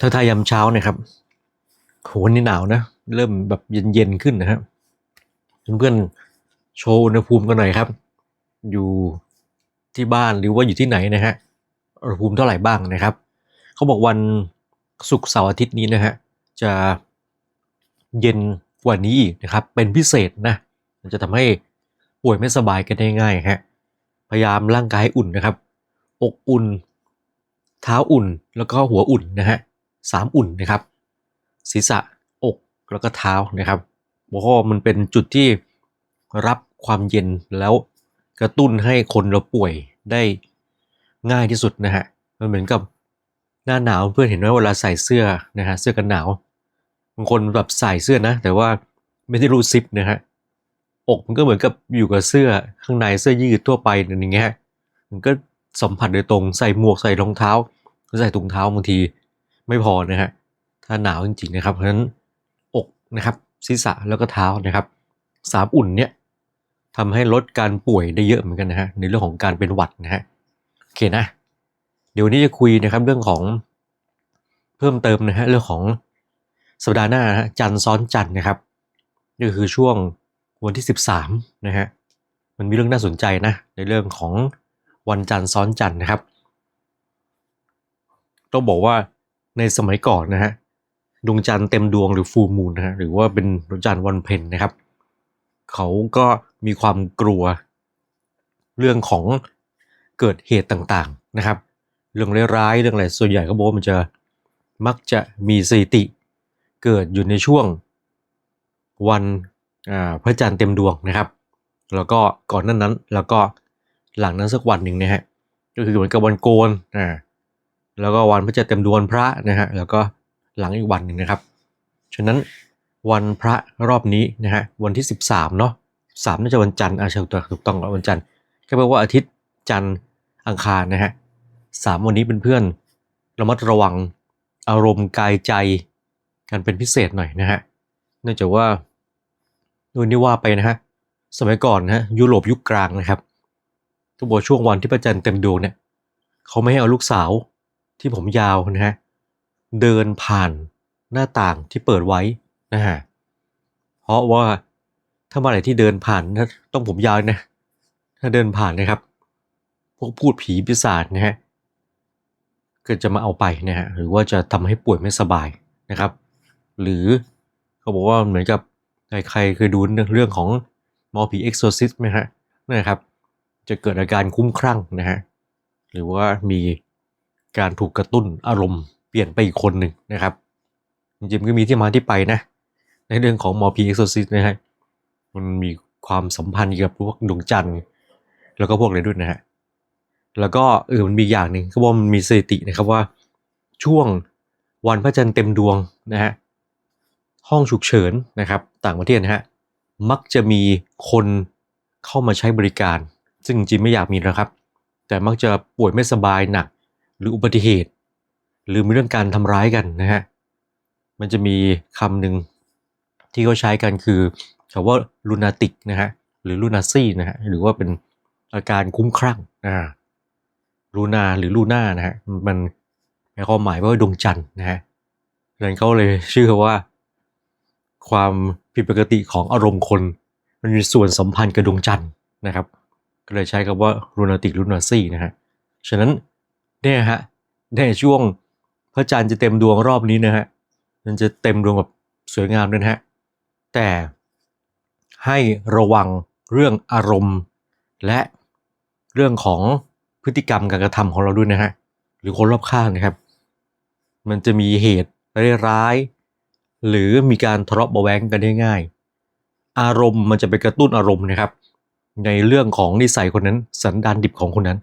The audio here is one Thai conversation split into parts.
ทักทายยามเช้านะครับโหวันนี้หนาวนะ เริ่มแบบเย็นๆขึ้นนะครับเพื่อนๆโชว์อุณหภูมิกันหน่อยครับ อยู่ที่บ้านหรือว่าอยู่ที่ไหนนะฮะอุณหภูมิเท่าไหร่บ้างนะครับ เขาบอกวันศุกร์เสาร์อาทิตย์นี้นะฮะจะเย็นกว่านี้อีกนะครับ เป็นพิเศษนะมันจะทำให้ป่วยไม่สบายกันได้ง่ายฮะพยายามร่างกายให้อุ่นนะครับ อกอุ่น เท้าอุ่นแล้วก็หัวอุ่นนะฮะ สามอุ่นนะครับ ศีรษะอกแล้วก็เท้านะครับเพราะว่ามันเป็นจุดที่รับความเย็นแล้วกระตุ้นให้คนเราป่วยได้ง่ายที่สุดนะฮะมันเหมือนกับหน้าหนาวเพื่อนเห็นไหมเวลาใส่เสื้อนะฮะเสื้อกันหนาวบางคนแบบใส่เสื้อนะ แต่ว่าไม่ได้รูดซิปนะฮะอกมันก็เหมือนกับอยู่กับเสื้อข้างในเสื้อยืดทั่วไปอย่างเงี้ยมันก็สัมผัสโดยตรงใส่หมวกใส่รองเท้าใส่ถุงเท้าบางที ไม่พอนะฮะถ้าหนาวจริงๆนะครับ เพราะฉะนั้นอกนะครับศีรษะแล้วก็เท้านะครับสามอุ่นเนี่ยทำให้ลดการป่วยได้เยอะเหมือนกันนะฮะในเรื่องของการเป็นหวัดนะฮะโอเคนะ เดี๋ยวนี้จะคุยนะครับเรื่องของเพิ่มเติมนะฮะเรื่องของสัปดาห์หน้านะฮะจันทร์ซ้อนจันทร์นะครับนี่คือช่วงวันที่ 13นะฮะมันมีเรื่องน่าสนใจนะในเรื่องของวันจันทร์ซ้อนจันทร์นะครับ ต้องบอกว่า ในสมัยก่อนนะฮะดวงจันทร์เต็มดวงหรือฟูมูลนะฮะหรือว่าเป็นดวงจันทร์วันเพ็ญนะครับ เขาก็มีความกลัว เรื่องของเกิดเหตุต่างๆนะครับ เรื่องร้ายๆเรื่องอะไรส่วนใหญ่ก็บอกว่ามันจะมักจะมีสถิติ เกิดอยู่ในช่วงวันพระจันทร์เต็มดวงนะครับ แล้วก็ก่อนนั้นนั้นแล้วก็หลังนั้นสักวันหนึ่งนะฮะก็คือเหมือนกับวันโกนอ่า แล้วก็วันพระจันทร์เต็มดวงพระนะฮะแล้วก็หลังอีกวันหนึ่งนะครับ ฉะนั้นวันพระรอบนี้นะฮะวันที่ 13เนาะสามน่าจะวันจันทร์อาชาตัวถูกต้องววันจันทร์ก็แปลว่าอาทิตย์จันทร์อังคารนะฮะสามวันนี้เป็นเพื่อนระมัดระวังอารมณ์กายใจกันเป็นพิเศษหน่อยนะฮะเนื่องจากว่าดูนี่ว่าไปนะฮะสมัยก่อนนะฮะยุโรปยุคกลางนะครับต้องบอกช่วงวันที่พระจันทร์เต็มดวงเนี่ยเขาไม่ให้เอาลูกสาว ที่ผมยาวนะฮะเดินผ่านหน้าต่างที่เปิดไว้นะฮะเพราะว่าถ้าเมื่อไหร่ที่เดินผ่านนะต้องผมยาวนะ ถ้าเดินผ่านนะครับ พวกพูดผีปีศาจนะฮะก็จะมาเอาไปนะฮะหรือว่าจะทำให้ป่วยไม่สบายนะครับ หรือเขาบอกว่าเหมือนกับใครๆเคยดูเรื่องของหมอผีเอ็กโซซิสไหมฮะนะครับ จะเกิดอาการคุ้มคลั่งนะฮะหรือว่ามี การถูกกระตุ้นอารมณ์เปลี่ยนไปอีกคนหนึ่งนะครับ จริงๆก็มีที่มาที่ไปนะ ในเรื่องของมอผีเอ็กโซซิสนะฮะมันมีความสัมพันธ์กับพวกดวงจันทร์ แล้วก็พวกอะไรด้วยนะฮะแล้วก็เออมันมีอย่างหนึ่งเขาบอกมันมีสถิตินะครับว่าช่วงวันพระจันทร์เต็มดวงนะฮะห้องฉุกเฉินนะครับ ต่างประเทศนะฮะมักจะมีคนเข้ามาใช้บริการ ซึ่งจริงๆไม่อยากมีนะครับ แต่มักจะป่วยไม่สบายหนัก หรืออุบัติเหตุ หรือมีเรื่องการทำร้ายกันนะฮะมันจะมีคำหนึ่งที่เขาใช้กันคือคำว่าลูนาติกนะฮะหรือลูนาซี่นะฮะหรือว่าเป็นอาการคุ้มคลั่งอ่าลูนาหรือลูน่านะฮะมันหมีความหมายว่าดวงจันทร์นะฮะดังนั้นเขาเลยชื่อว่า ความผิดปกติของอารมณ์คน มันมีส่วนสัมพันธ์กับดวงจันทร์นะครับ ก็เลยใช้คำว่าลูนาติกลูนาซี่นะฮะฉะนั้น เนี่ยฮะในช่วงพระจันทร์จะเต็มดวงรอบนี้นะฮะมันจะเต็มดวงแบบสวยงามด้วยนะฮะแต่ให้ระวังเรื่องอารมณ์ และเรื่องของพฤติกรรมการกระทำของเราด้วยนะฮะหรือคนรอบข้างนะครับ มันจะมีเหตุร้ายหรือมีการทะเลาะเบาแวงกันได้ง่าย อารมณ์มันจะไปกระตุ้นอารมณ์นะครับ ในเรื่องของนิสัยคนนั้น สันดานดิบของคนนั้น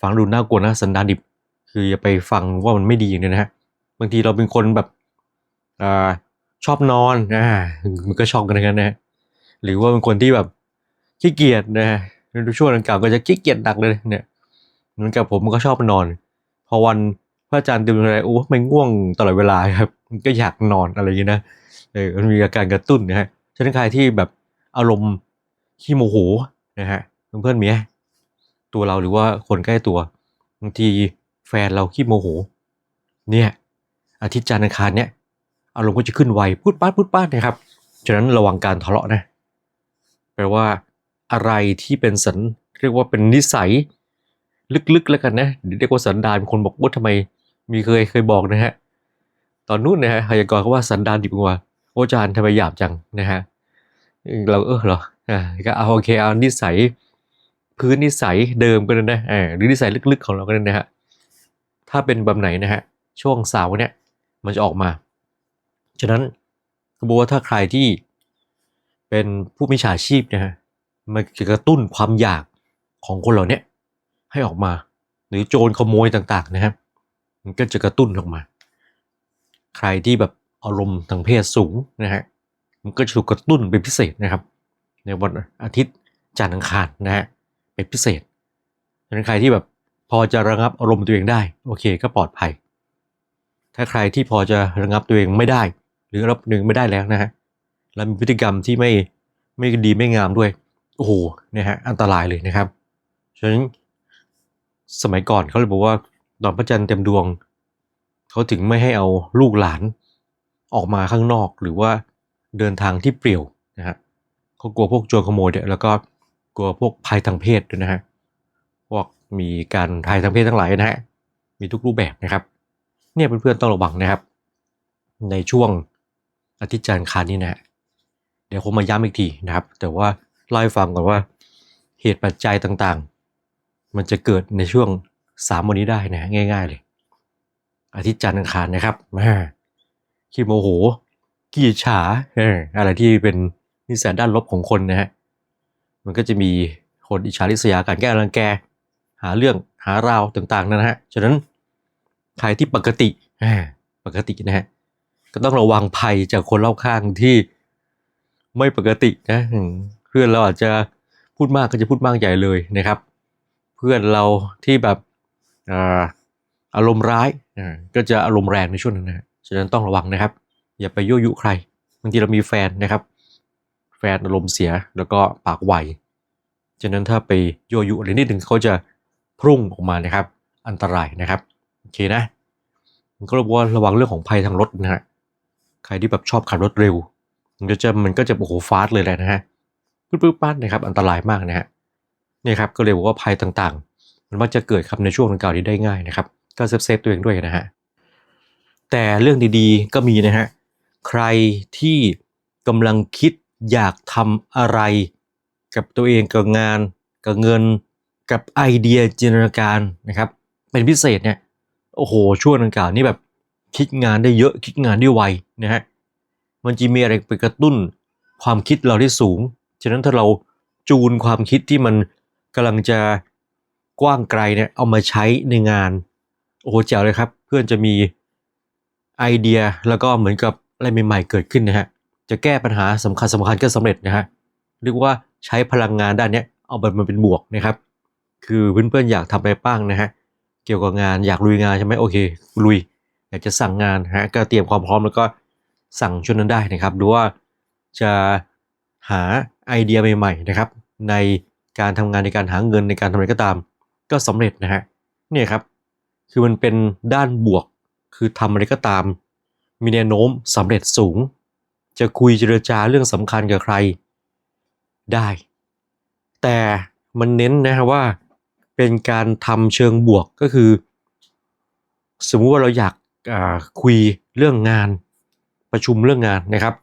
ฟังดูน่ากลัวนะสันดานดิบ คืออย่าไปฟังว่ามันไม่ดีอย่างนี้นะฮะบางทีเราเป็นคนแบบอ่าชอบนอนอ่ามันก็ชอบกันทั้งนั้นะฮะหรือว่าเป็นคนที่แบบขี้เกียจนะฮะในช่วงดังกล่าวก็จะขี้เกียจหนักเลยเนี่ยเหมือนกับผมมันก็ชอบนอน พอวันพระอาจารย์เตือนอะไรโอ้ไม่ง่วงตลอดเวลาครับมันก็อยากนอนอะไรอย่างนี้นะเออมันมีอาการกระตุ้นนะฮะฉะนั้นใครที่แบบอารมณ์ขี้โมโหนะฮะเพื่อนๆมีไหมตัวเราหรือว่าคนใกล้ตัวบางที แฟนเราขี้โมโห เนี่ยอาทิตย์จันทร์อังคารเนี่ยอารมณ์ก็จะขึ้นไวพูดป้าดพูดป้าดนะครับฉะนั้นระวังการทะเลาะนะแปลว่าอะไรที่เป็นสันเรียกว่าเป็นนิสัย ลึกๆแล้วกันนะเรียกว่าสันดานคนบอกว่าทำไม มีเคยเคยบอกนะฮะตอนนู้นนะฮะพยากรณ์เขาว่าสันดานดีกว่าโอาจารย์ทำไมหยาบจังนะฮะเราเออเหรออ่าก็เอาโอเคเอานิสัยพื้นนิสัยเดิมก็ได้นะอ่าหรือนิสัยลึกๆของเราก็ได้นะฮะ ถ้าเป็นแบบไหนนะฮะช่วงเสาร์เนี่ยมันจะออกมา ฉะนั้นก็บอกว่าถ้าใครที่เป็นผู้มิจฉาชีพนะฮะมันจะกระตุ้นความอยากของคนเหล่านี้ให้ออกมา หรือโจรขโมยต่างๆนะครับมันก็จะกระตุ้นออกมา ใครที่แบบอารมณ์ทางเพศสูงนะฮะมันก็จะถูกกระตุ้นเป็นพิเศษนะครับ ในวันอาทิตย์จันทร์อังคารนะฮะเป็นพิเศษฉะนั้นใครที่แบบ พอจะระงับอารมณ์ตัวเองได้ โอเคก็ปลอดภัย ถ้าใครที่พอจะระงับตัวเองไม่ได้ หรือรับหนึ่งไม่ได้แล้วนะฮะแล้วมีพฤติกรรมที่ไม่ไม่ดีไม่งามด้วยโอ้โหเนี่ยฮะอันตรายเลยนะครับฉะนั้นสมัยก่อนเขาเลยบอกว่าตอนพระจันทร์เต็มดวงเขาถึงไม่ให้เอาลูกหลานออกมาข้างนอกหรือว่าเดินทางที่เปลี่ยวนะฮะเขากลัวพวกโจรขโมยเนี่ยแล้วก็กลัวพวกภัยทางเพศด้วยนะฮะ มีการภัยทางเพศทั้งหลายนะฮะมีทุกรูปแบบนะครับ เนี่ยเพื่อนๆต้องระวังนะครับ ในช่วงอาทิตย์จันทร์คานี้นะฮะเดี๋ยวผมมาย้ำอีกทีนะครับ แต่ว่าเล่าให้ฟังก่อนว่าเหตุปัจจัยต่างๆ มันจะเกิดในช่วงสามวันนี้ได้นะง่าย ๆเลย อาทิตย์จันทร์อังคารนะครับแม่ขี้โมโหขี้ฉาอออะไรที่เป็นนิสัยด้านลบของคนนะฮะมันก็จะมีคนอิจฉาริษยาการแก้รังแก หาเรื่องหาราวต่างๆนะฮะฉะนั้นใครที่ปกติปกตินะฮะก็ต้องระวังภัยจากคนรอบข้างที่ไม่ปกตินะเพื่อนเราอาจจะพูดมากก็จะพูดมากใหญ่เลยนะครับ เพื่อนเราที่แบบอารมณ์ร้ายก็จะอารมณ์แรงในช่วงนั้นนะฮะฉะนั้นต้องระวังนะครับ อย่าไปยั่วยุใครบางทีเรามีแฟนนะครับ แฟนอารมณ์เสียแล้วก็ปากไวฉะนั้นถ้าไปยั่วยุอะไรนิดหนึ่งเขาจะ พุ่งออกมานะครับ อันตรายนะครับโอเคนะมันก็เรียกว่าระวังเรื่องของภัยทางรถนะฮะใครที่แบบชอบขับรถเร็ว มันก็จะมันก็จะโอ้โหฟาสต์เลยแหละนะฮะปึ๊บปึ๊บปั๊ดนะครับ อันตรายมากนะฮะนี่ครับก็เลยบอกว่าภัยต่างๆ มันมักจะเกิดครับในช่วงดังกล่าวนี้ได้ง่ายนะครับ ก็เซฟเซฟตัวเองด้วยนะฮะแต่เรื่องดีๆก็มีนะฮะใครที่กำลังคิดอยากทำอะไร กับตัวเองกับงานกับเงิน กับไอเดียจินตนาการนะครับ เป็นพิเศษเนี่ยโอ้โหช่วงดังกล่าวนี่แบบคิดงานได้เยอะคิดงานได้ไวนะฮะมันจะมีอะไรไปกระตุ้นความคิดเราได้สูง ฉะนั้นถ้าเราจูนความคิดที่มันกำลังจะกว้างไกลเนี่ยเอามาใช้ในงาน โอ้โหแจ๋วเลยครับ เพื่อนจะมีไอเดียแล้วก็เหมือนกับอะไรใหม่ๆเกิดขึ้นนะฮะจะแก้ปัญหาสำคัญสำคัญก็สำเร็จนะฮะเรียกว่าใช้พลังงานด้านนี้เอามันเป็นบวกนะครับ คือเพื่อนๆอยากทำอะไรบ้างนะฮะเกี่ยวกับงานอยากลุยงานใช่ไหมโอเคลุย อยากจะสั่งงานฮะก็เตรียมความพร้อมแล้วก็สั่งชุดนั้นได้นะครับหรือว่าจะหาไอเดียใหม่ๆนะครับ ในการทำงานในการหาเงินในการทำอะไรก็ตาม ก็สำเร็จนะฮะเนี่ยครับคือมันเป็นด้านบวก คือทำอะไรก็ตาม มีแนวโน้มสำเร็จสูง จะคุยเจรจาเรื่องสำคัญกับใครได้ แต่มันเน้นนะฮะว่า เป็นการทำเชิงบวกก็คือ สมมุติว่าเราอยากาคุยเรื่องงานประชุมเรื่องงานนะครับ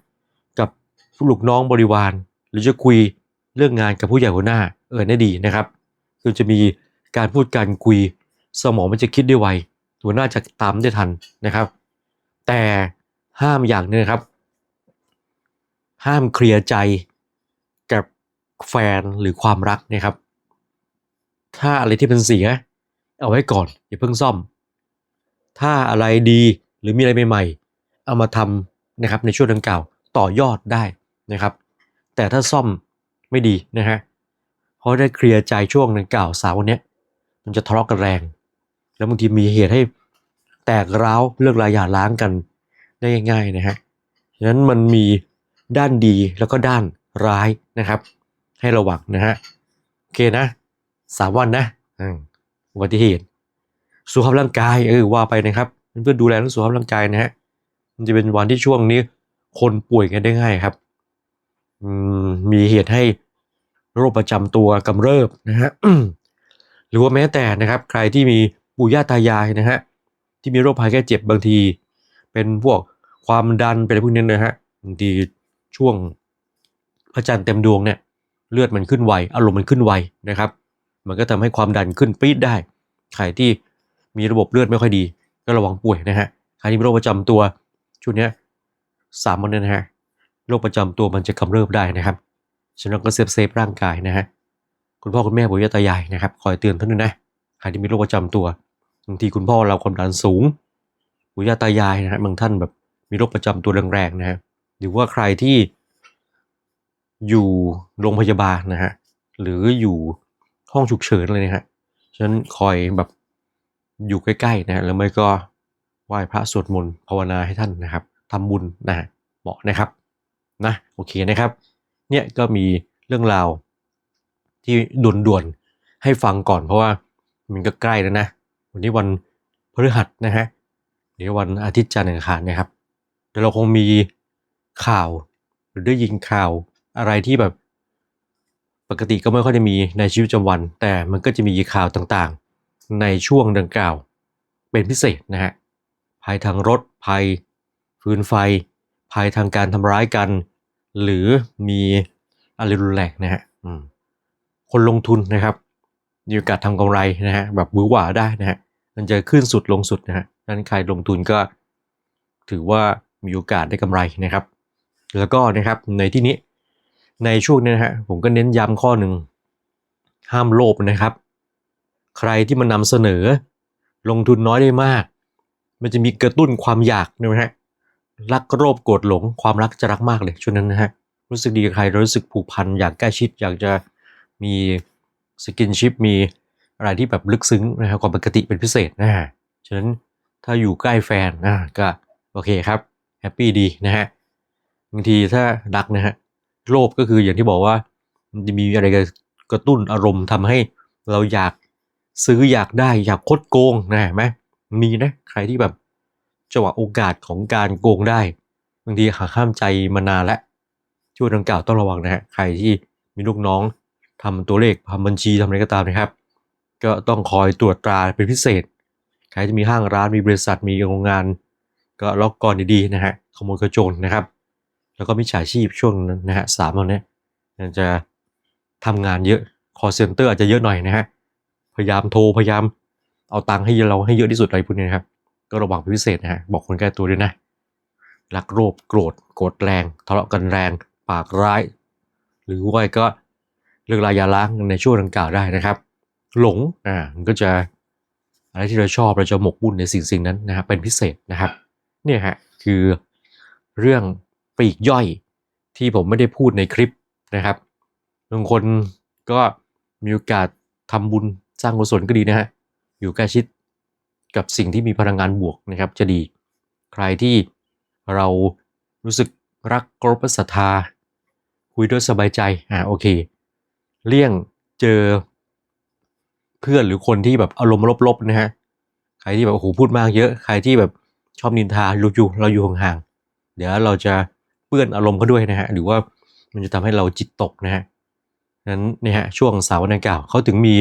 กับลูกน้องบริวาร หรือจะคุยเรื่องงานกับผู้ใหญ่หัวหน้าเออนี่ดีนะครับ คือจะมีการพูดการคุยสมองมันจะคิดได้ไวหัวหน้าจะตามได้ทันนะครับ แต่ห้ามอย่างนึงนะครับ ห้ามเคลียร์ใจกับแฟนหรือความรักนะครับ ถ้าอะไรที่เป็นเสียเอาไว้ก่อนอย่าเพิ่งซ่อม ถ้าอะไรดีหรือมีอะไรใหม่ๆ เอามาทำนะครับในช่วงดังกล่าวต่อยอดได้นะครับ แต่ถ้าซ่อมไม่ดีนะฮะเพราะได้เคลียร์ใจช่วงดังกล่าวสาววันเนี้ยมันจะทะเลาะกันแรง แล้วบางทีมีเหตุให้แตกร้าวเลิกลาหย่าร้างกันได้ง่ายๆนะฮะฉะนั้นมันมีด้านดีแล้วก็ด้านร้ายนะครับ ให้ระวังนะฮะโอเคนะ สามวันนะอืมอุบัติเหตุสุขภาพร่างกายเออว่าไปนะครับเพื่อนๆดูแลเรื่องสุขภาพร่างกายนะฮะมันจะเป็นวันที่ช่วงนี้คนป่วยกันได้ง่ายครับอืมมีเหตุให้โรคประจำตัวกำเริบนะฮะหรือว่าแม้แต่นะครับ ใครที่มีปู่ย่าตายายนะฮะที่มีโรคภัยแค่เจ็บบางที เป็นพวกความดันเป็นอะไรพวกนี้นะฮะบางทีช่วงพระจันทร์เต็มดวงเนี่ยเลือดมันขึ้นไวอารมณ์มันขึ้นไวนะครับ มันก็ทำให้ความดันขึ้นปี๊ดได้ ใครที่มีระบบเลือดไม่ค่อยดี ก็ระวังป่วยนะฮะ ใครที่มีโรคประจำตัวช่วงนี้สามวันเนยนะฮะ โรคประจำตัวมันจะกำเริบได้นะครับ ฉะนั้นก็เซฟเซฟร่างกายนะฮะ คุณพ่อคุณแม่ปู่ย่าตายายนะครับ คอยเตือนท่านด้วยนะ ใครที่มีโรคประจำตัวบางทีคุณพ่อเราความดันสูงปู่ย่าตายายนะฮะบางท่านแบบมีโรคประจำตัวแรงๆนะฮะ หรือว่าใครที่อยู่โรงพยาบาลนะฮะ หรืออยู่ ห้องฉุกเฉินเลยนะฮะฉะนั้นคอยแบบอยู่ใกล้ๆนะฮะแล้วไม่ก็ไหว้พระสวดมนต์ภาวนาให้ท่านนะครับทำบุญนะฮะเหมาะนะครับนะโอเคนะครับ เนี่ยก็มีเรื่องราวที่ด่วนๆให้ฟังก่อนเพราะว่ามันก็ใกล้แล้วนะ วันนี้วันพฤหัสนะฮะเดี๋ยววันอาทิตย์จันทร์อังคารนะครับเดี๋ยวเราคงมีข่าว หรือได้ยินข่าวอะไรที่แบบ กติก็ไม่ค่อยได้มีในชีวิตประจำวัน แต่มันก็จะมีข่าวต่างๆ ในช่วงดังกล่าว เป็นพิเศษนะฮะภัยทางรถภัยฟืนไฟ ภัยทางการทำร้ายกัน หรือมีอะไรรุนแรงนะฮะคนลงทุนนะครับมีโอกาสทำกำไรนะฮะแบบหวือหวาได้นะฮะมันจะขึ้นสุดลงสุดนะฮะนั้นใครลงทุนก็ถือว่ามีโอกาสได้กำไรนะครับ แล้วก็นะครับในที่นี้ ในช่วงนี้นะฮะผมก็เน้นย้ำข้อหนึ่งห้ามโลภนะครับ ใครที่มันนำเสนอ ลงทุนน้อยได้มาก มันจะมีกระตุ้นความอยากนะฮะรักโลภโกรธหลงความรักจะรักมากเลยช่วงนั้นนะฮะรู้สึกดีกับใครรู้สึกผูกพันอยากใกล้ชิด อยากจะมีสกินชิพมีอะไรที่แบบลึกซึ้งนะครับกว่าปกติเป็นพิเศษนะฮะฉะนั้นถ้าอยู่ใกล้แฟนนะก็โอเคครับแฮปปี้ดีนะฮะบางทีถ้ารักนะฮะ โลภก็คืออย่างที่บอกว่า มันจะมีอะไรกระตุ้นอารมณ์ทำให้เราอยากซื้ออยากได้อยากคดโกงนะไหมมีนะใครที่แบบจังหวะโอกาสของการโกงได้บางทีหาข้ามใจมานานแล้วช่วงดังกล่าวต้องระวังนะฮะใครที่มีลูกน้องทำตัวเลขทำบัญชีทำอะไรก็ตามนะครับ ก็ต้องคอยตรวจตราเป็นพิเศษ ใครที่มีห้างร้านมีบริษัทมีโรงงาน ก็ล็อกกรดีๆนะฮะขโมยกระโจนนะครับ แล้วก็มิจฉาชีพช่วงนะฮะสามวันนี้จะทำงานเยอะ call center อาจจะเยอะหน่อยนะฮะพยายามโทรพยายามเอาตังค์ให้เราให้เยอะที่สุดอะไรพวกนี้นะครับก็ระวังเป็นพิเศษนะฮะบอกคนใกล้ตัวด้วยนะรักโลภโกรธโกรธแรงทะเลาะกันแรง ปากร้าย หรือว่าก็เลิกลายยาล้างในช่วงดังกล่าวได้นะครับ หลงอ่ามันก็จะอะไรที่เราชอบเราจะหมกบุ่นในสิ่งสิ่งนั้นนะครับเป็นพิเศษนะครับเนี่ยฮะคือเรื่อง ปลีกย่อยที่ผมไม่ได้พูดในคลิปนะครับบางคนก็มีโอกาสทำบุญสร้างกุศลก็ดีนะฮะอยู่ใกล้ชิดกับสิ่งที่มีพลังงานบวกนะครับจะดี ใครที่เรารู้สึกรักกรบศรัทธา คุยด้วยสบายใจอ่าโอเค เลี่ยงเจอเพื่อนหรือคนที่แบบอารมณ์ลบๆนะฮะใครที่แบบโอ้โหพูดมากเยอะ ใครที่แบบชอบนินทาเราอยู่เราอยู่ห่างๆเดี๋ยวเราจะ ปื้อนอารมณ์เขาด้วยนะฮะหรือว่ามันจะทำให้เราจิตตกนะฮะนั้นเนี่ยฮะช่วงเสาร์วันดังกล่าวเขาถึงมี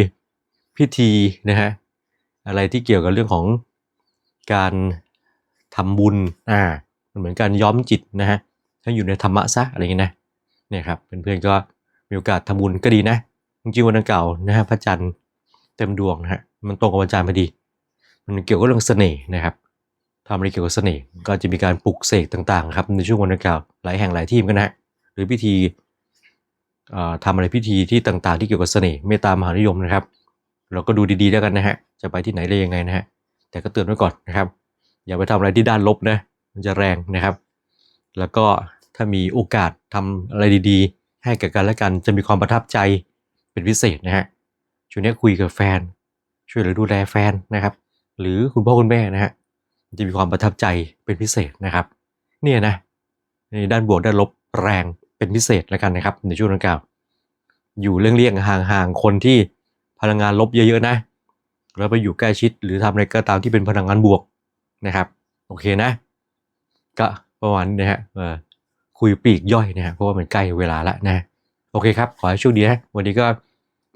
พิธีนะฮะอะไรที่เกี่ยวกับเรื่องของการทำบุญอ่ามันเหมือนการย้อมจิตนะฮะให้อยู่ในธรรมะซะอะไรเงี้ยนะเนี่ยครับเพื่อนๆก็มีโอกาสทำบุญก็ดีนะจริงๆวันดังกล่าวนะฮะพระจันทร์เต็มดวงนะฮะมันตรงกับวันจันทร์พอดี มันเกี่ยวกับเรื่องเสน่ห์นะครับ ทำอะไรเกี่ยวกับเสน่ห์ก็จะมีการปลุกเสกต่างๆครับในช่วงวันดังกล่าวหลายแห่งหลายที่เหมือนกันนะฮะหรือพิธีเอ่อทำอะไรพิธีที่ต่างๆ ที่เกี่ยวกับเสน่ห์เมตตามหานิยมนะครับ เราก็ดูดีๆแล้วกันนะฮะจะไปที่ไหนได้ยังไงนะฮะแต่ก็เตือนไว้ก่อนนะครับ อย่าไปทำอะไรที่ด้านลบนะมันจะแรงนะครับ แล้วก็ถ้ามีโอกาสทำอะไรดีๆ ให้กับกันและกันจะมีความประทับใจเป็นพิเศษนะฮะช่วงนี้คุยกับแฟน ช่วยเหลือดูแลแฟนนะครับ หรือคุณพ่อคุณแม่นะฮะ จะมีความประทับใจเป็นพิเศษนะครับ เนี่ยนะในด้านบวกด้านลบแรงเป็นพิเศษแล้วกันนะครับ ในช่วงดังกล่าวอยู่เลี่ยงๆห่างๆคนที่พลังงานลบเยอะๆนะแล้วไปอยู่ใกล้ชิดหรือทำอะไรก็ตามที่เป็นพลังงานบวกนะครับ โอเคนะ ก็ประมาณนี้นะฮะคุยปีกย่อยนะฮะเพราะว่ามันใกล้เวลาละนะ โอเคครับ ขอให้โชคดีนะวันนี้ก็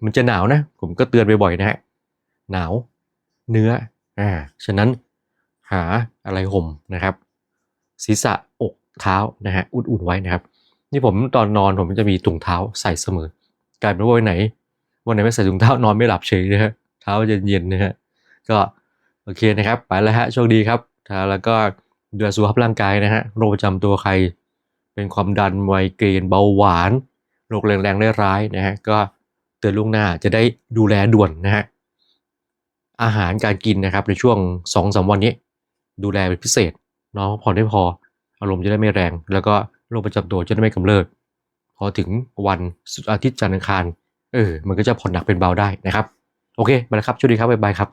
มันจะหนาวนะ ผมก็เตือนบ่อยๆนะฮะหนาวเนื้ออ่าฉะนั้น หาอะไรห่มนะครับ ศีรษะอกเท้านะฮะอุ่นๆไว้นะครับ นี่ผมตอนนอนผมจะมีถุงเท้าใส่เสมอ กลายเป็นว่าวันไหนวันไหนไม่ใส่ถุงเท้านอนไม่หลับเฉยนะฮะเท้าจะเย็นๆนะฮะก็โอเคนะครับไปแล้วฮะโชคดีครับแล้วก็ดูแลสุขภาพร่างกายนะฮะโรคประจำตัวใคร เป็นความดันไมเกรนเบาหวานโรคแรงๆร้ายๆนะฮะก็เตือนล่วงหน้าจะได้ดูแลด่วนนะฮะอาหารการกินนะครับในช่วง2อสวันนี้ ดูแลเป็นพิเศษนอนพักผ่อนได้พอ อารมณ์จะได้ไม่แรง แล้วก็โรคประจำตัวจะได้ไม่กำเริบพอถึงวันสุดอาทิตย์จันทร์อังคารเออมันก็จะผ่อนหนักเป็นเบาได้นะครับ โอเคไปแล้วครับช่วยดีครับบ๊ายบายครับ